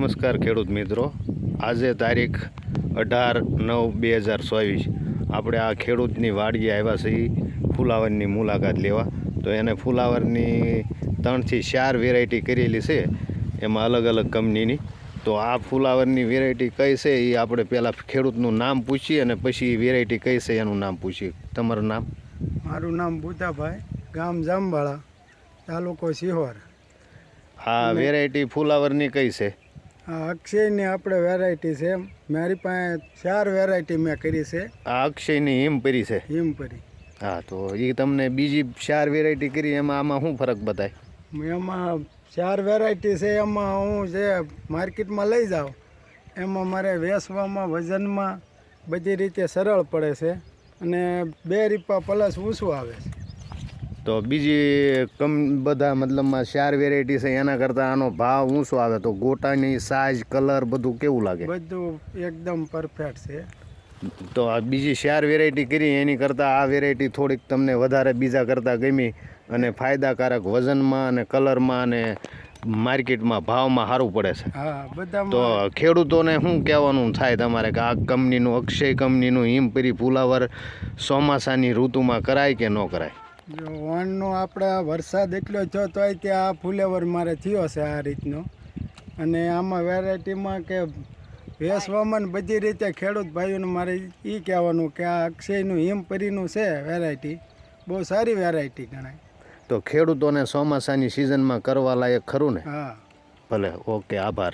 નમસ્કાર ખેડૂત મિત્રો. આજે તારીખ અઢાર નવ બે હજાર ચોવીસ. આપણે આ ખેડૂતની વાડીએ આવ્યા છીએ ફુલાવરની મુલાકાત લેવા. તો એને ફુલાવરની ત્રણથી ચાર વેરાયટી કરેલી છે એમાં અલગ અલગ કંપનીની. તો આ ફુલાવરની વેરાયટી કઈ છે એ આપણે પહેલાં ખેડૂતનું નામ પૂછીએ અને પછી એ વેરાયટી કઈ છે એનું નામ પૂછીએ. તમારું નામ? મારું નામ ભૂતાભાઈ ગામ જામવાળા તાલુકો સિહોર. આ વેરાયટી ફુલાવરની કઈ છે? અક્ષયની આપણે વેરાયટી છે મારી પાસે ચાર વેરાયટી મેં કરી છે. આ અક્ષયની હિમપરી છે. હિમપરી હા તો એ તમને બીજી ચાર વેરાયટી કરી એમાં આમાં શું ફરક બતાય? એમાં ચાર વેરાયટી છે એમાં હું જે માર્કેટમાં લઈ જાઉં એમાં મારે વેસવામાં વજનમાં બધી રીતે સરળ પડે છે. અને બે રીપા પ્લસ ઊંચું આવે છે. તો બીજી કમ બધા મતલબમાં ચાર વેરાયટી છે એના કરતાં આનો ભાવ ઊંચો આવે તો ગોટાની સાઇઝ કલર બધું કેવું લાગે? બધું એકદમ પરફેક્ટ છે. તો આ બીજી ચાર વેરાયટી કરી એની કરતાં આ વેરાયટી થોડીક તમને વધારે બીજા કરતાં ગમી અને ફાયદાકારક વજનમાં અને કલરમાં અને માર્કેટમાં ભાવમાં સારું પડે છે. હા તો ખેડૂતોને શું કહેવાનું થાય તમારે કે આ કંપનીનું અક્ષય કંપનીનું હિમપરી ફુલાવર ચોમાસાની ઋતુમાં કરાય કે ન કરાય? જો વણનો આપણે વરસાદ એટલો થયો તોય ત્યાં આ ફુલેવર મારે થયો છે આ રીતનો. અને આમાં વેરાયટીમાં કે વેસવામાં બધી રીતે ખેડૂત ભાઈઓને મારે એ કહેવાનું કે આ અક્ષયનું હિમપરીનું છે વેરાયટી. બહુ સારી વેરાયટી ગણાય. તો ખેડૂતોને ચોમાસાની સિઝનમાં કરવા લાયક ખરું ને? હા. ભલે ઓકે આભાર.